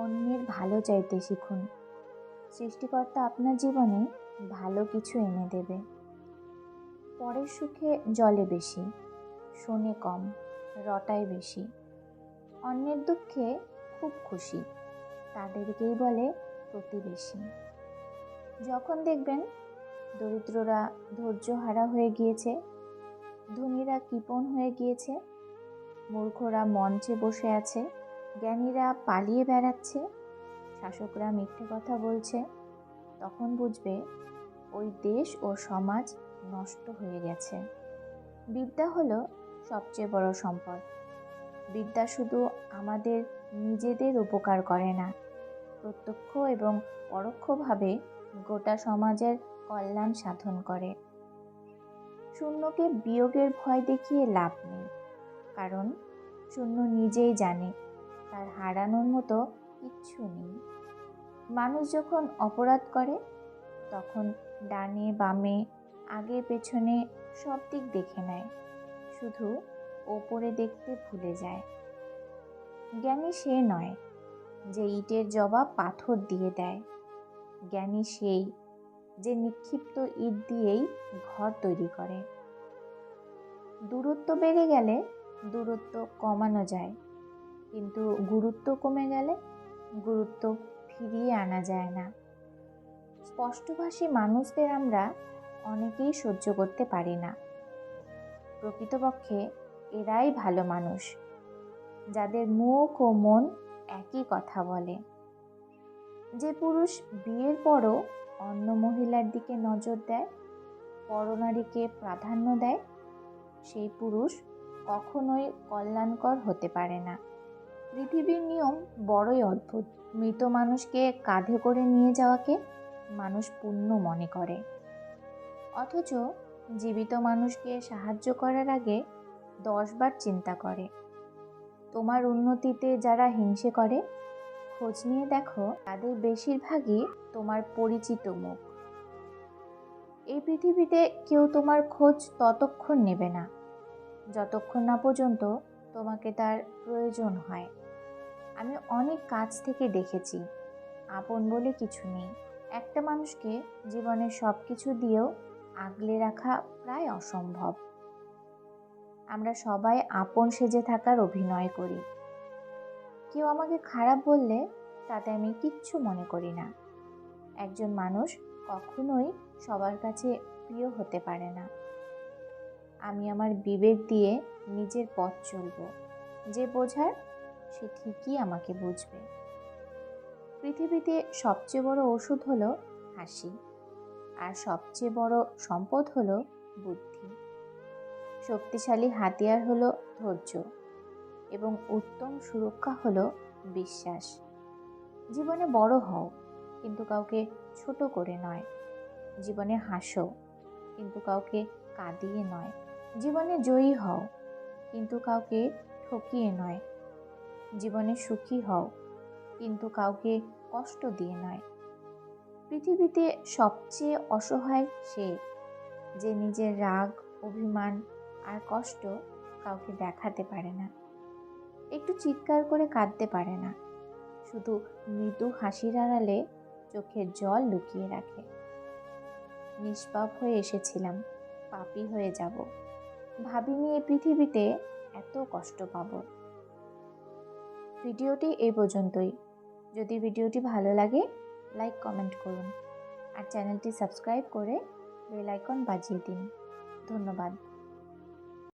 অন্যের ভালো চাইতে শিখুন। সৃষ্টিকর্তা আপনার জীবনে ভালো কিছু এনে দেবে। পরের সুখে জলে বেশি, শোনে কম, রটায় বেশি। অন্যের দুঃখে খুব খুশি, তাদেরকেই বলে প্রতিবেশী। যখন দেখবেন দরিদ্ররা ধৈর্য হারা হয়ে গিয়েছে, ধনীরা কৃপণ হয়ে গিয়েছে, মূর্খরা মঞ্চে বসে আছে জ্ঞানীরা পালিয়ে বেড়াচ্ছে। শাসকরা মিথ্যে কথা বলছে। তখন বুঝবে ওই দেশ ও সমাজ নষ্ট হয়ে গেছে। বিদ্যা হলো সবচেয়ে বড় সম্পদ। বিদ্যা শুধু আমাদের নিজেদের উপকার করে না, প্রত্যক্ষ এবং পরোক্ষভাবে গোটা সমাজের কল্যাণ সাধন করে। শূন্যকে বিয়োগের ভয় দেখিয়ে লাভ নেই, কারণ শূন্য নিজেই জানে তার হারানোর মতো কিচ্ছু নেই। মানুষ যখন অপরাধ করে, তখন ডানে বামে, আগে পেছনে সব দিক দেখে নেয়। শুধু ওপরে দেখতে ভুলে যায়। জ্ঞানী সে নয় যে ইটের জবাব পাথর দিয়ে দেয়। জ্ঞানী সেই যে নিক্ষিপ্ত ইট দিয়েই ঘর তৈরি করে। দূরত্ব বেড়ে গেলে দূরত্ব কমানো যায়। কিন্তু গুরুত্ব কমে গেলে গুরুত্ব ফিরিয়ে আনা যায় না। স্পষ্টভাষী মানুষদের আমরা অনেকেই সহ্য করতে পারি না। প্রকৃতপক্ষে এরাই ভালো মানুষ, যাদের মুখ ও মন একই কথা বলে। যে পুরুষ বিয়ের পরও অন্য মহিলার দিকে নজর দেয়, পরনারীকে প্রাধান্য দেয়, সেই পুরুষ কখনোই কল্যাণকর হতে পারে না। পৃথিবীর নিয়ম বড়ই অদ্ভুত। মৃত মানুষকে কাঁধে করে নিয়ে যাওয়াকে মানুষ পুণ্য মনে করে। অথচ জীবিত মানুষকে সাহায্য করার আগে দশবার চিন্তা করে। তোমার উন্নতিতে যারা হিংসে করে, খোঁজ নিয়ে দেখো, তাদের বেশিরভাগই তোমার পরিচিত মুখ। এই পৃথিবীতে কেউ তোমার খোঁজ ততক্ষণ নেবে না। যতক্ষণ না পর্যন্ত তোমাকে তার প্রয়োজন হয়। আমি অনেক কাছ থেকে দেখেছি। আপন বলে কিছু নেই। একটা মানুষকে জীবনের সব কিছু দিয়েও আগলে রাখা প্রায় অসম্ভব। আমরা সবাই আপন সেজে থাকার অভিনয় করি। কেউ আমাকে খারাপ বললে তাতে আমি কিচ্ছু মনে করি না। একজন মানুষ কখনোই সবার কাছে প্রিয় হতে পারে না। আমি আমার বিবেক দিয়ে নিজের পথ চলব। যে বোঝার, সে ঠিকই আমাকে বুঝবে। পৃথিবীতে সবচেয়ে বড় ওষুধ হলো হাসি, আর সবচেয়ে বড় সম্পদ হলো বুদ্ধি। শক্তিশালী হাতিয়ার হলো ধৈর্য, এবং উত্তম সুরক্ষা হলো বিশ্বাস। জীবনে বড় হও, কিন্তু কাউকে ছোট করে নয়। জীবনে হাসো, কিন্তু কাউকে কাঁদিয়ে নয়। জীবনে জয়ী হও, কিন্তু কাউকে ঠকিয়ে নয়। জীবনে সুখী হও, কিন্তু কাউকে কষ্ট দিয়ে নয়। পৃথিবীতে সবচেয়ে অসহায় সে, যে নিজের রাগ, অভিমান আর কষ্ট কাউকে দেখাতে পারে না। একটু চিৎকার করে কাঁদতে পারে না। শুধু মৃদু হাসির আড়ালে চোখের জল লুকিয়ে রাখে। নিষ্পাপ হয়ে এসেছিলাম, পাপি হয়ে যাব। ভাবিনি এই পৃথিবীতে এত কষ্ট পাব। ভিডিওটি এই পর্যন্তই। যদি ভিডিওটি ভালো লাগে, লাইক, কমেন্ট করুন। আর চ্যানেলটি সাবস্ক্রাইব করে বেল আইকন বাজিয়ে দিন। ধন্যবাদ।